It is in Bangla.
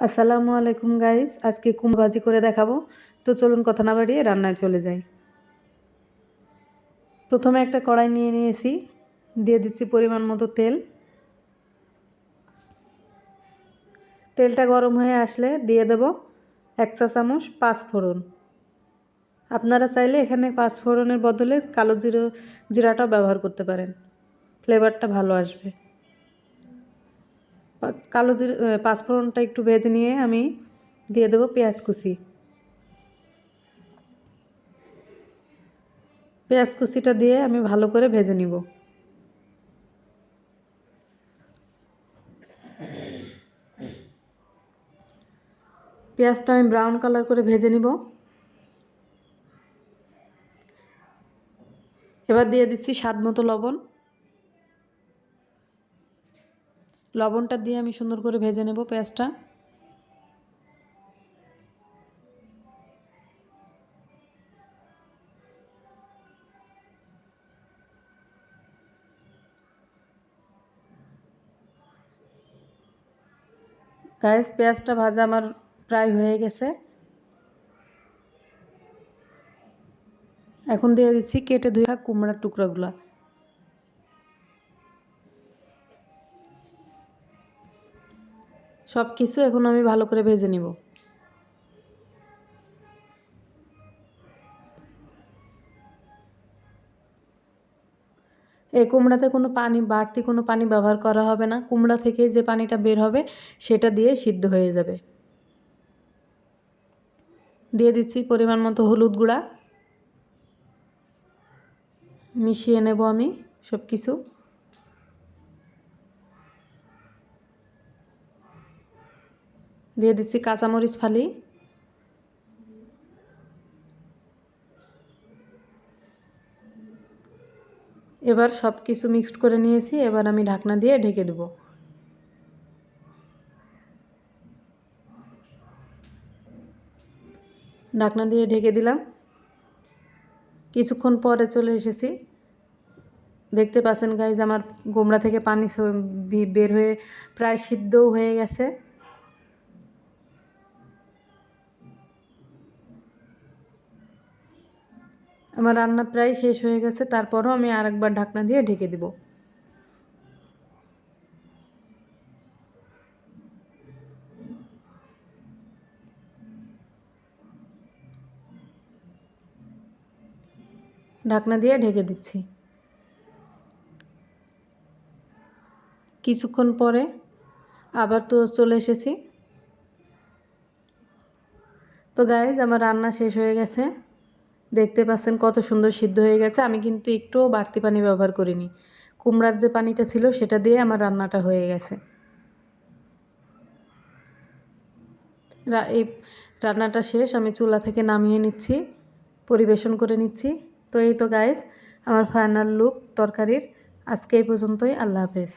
আসসালামু আলাইকুম গাইজ আজকে কুমড়াজি করে দেখাবো। তো চলুন কথা না বাড়িয়ে রান্নায় চলে যাই। প্রথমে একটা কড়াই নিয়ে নিয়েছি, দিয়ে দিচ্ছি পরিমাণ মতো তেল। তেলটা গরম হয়ে আসলে দিয়ে দেব এক চা চামচ পাঁচ ফোড়ন আপনারা চাইলে এখানে পাঁচ ফোড়নের বদলে কালো জিরো, জিরাটাও ব্যবহার করতে পারেন। ফ্লেভারটা ভালো আসবে। কালো জিরে পাঁচফোড়নটা একটু ভেজে নিয়ে আমি দিয়ে দেবো পেঁয়াজ কুচি। পেঁয়াজ কুচিটা দিয়ে আমি ভালো করে ভেজে নিব। পেঁয়াজটা আমি ব্রাউন কালার করে ভেজে নিব। এবার দিয়ে দিচ্ছি স্বাদ মতো লবণ। লবণটা দিয়ে আমি সুন্দর করে ভেজে নেব পেঁয়াজটা। গায়েস পেঁয়াজটা ভাজা আমার প্রায় হয়ে গেছে। এখন দিয়ে দিচ্ছি কেটে ধুয়ে কুমড়ার টুকরাগুলা। সব কিছু এখন আমি ভালো করে ভেজে নিব। এই কুমড়াতে কোনো পানি, বাড়তি কোনো পানি ব্যবহার করা হবে না। কুমড়া থেকে যে পানিটা বের হবে, সেটা দিয়ে সিদ্ধ হয়ে যাবে। দিয়ে দিচ্ছি পরিমাণ মতো হলুদ গুঁড়া। মিশিয়ে নেব আমি সব কিছু দিয়ে দিচ্ছি কাঁচামরিচ ফালি। এবার সব কিছু মিক্সড করে নিয়েছি, এবার আমি ঢাকনা দিয়ে ঢেকে দেব। ঢাকনা দিয়ে ঢেকে দিলাম। কিছুক্ষণ পরে চলে এসেছি। দেখতে পাচ্ছেন গাইজ আমার গোমড়া থেকে পানি বের হয়ে প্রায় সিদ্ধও হয়ে গেছে। আমার রান্না প্রায় শেষ হয়ে গেছে, তারপরও আমি আরেকবার ঢাকনা দিয়ে ঢেকে দেব। ঢাকনা দিয়ে ঢেকে দিচ্ছি। কিছুক্ষণ পরে আবার তো চলে এসেছি। তো গাইজ আমার রান্না শেষ হয়ে গেছে। দেখতে পাচ্ছেন কত সুন্দর সিদ্ধ হয়ে গেছে। আমি কিন্তু একটুও বাড়তি পানি ব্যবহার করিনি। কুমড়ার যে পানিটা ছিল সেটা দিয়ে আমার রান্নাটা হয়ে গেছে। এই রান্নাটা শেষ, আমি চুলা থেকে নামিয়ে নিচ্ছি, পরিবেশন করে নিচ্ছি। তো এই তো গাইস আমার ফাইনাল লুক তরকারির। আজকে এই পর্যন্তই, আল্লাহ হাফেজ।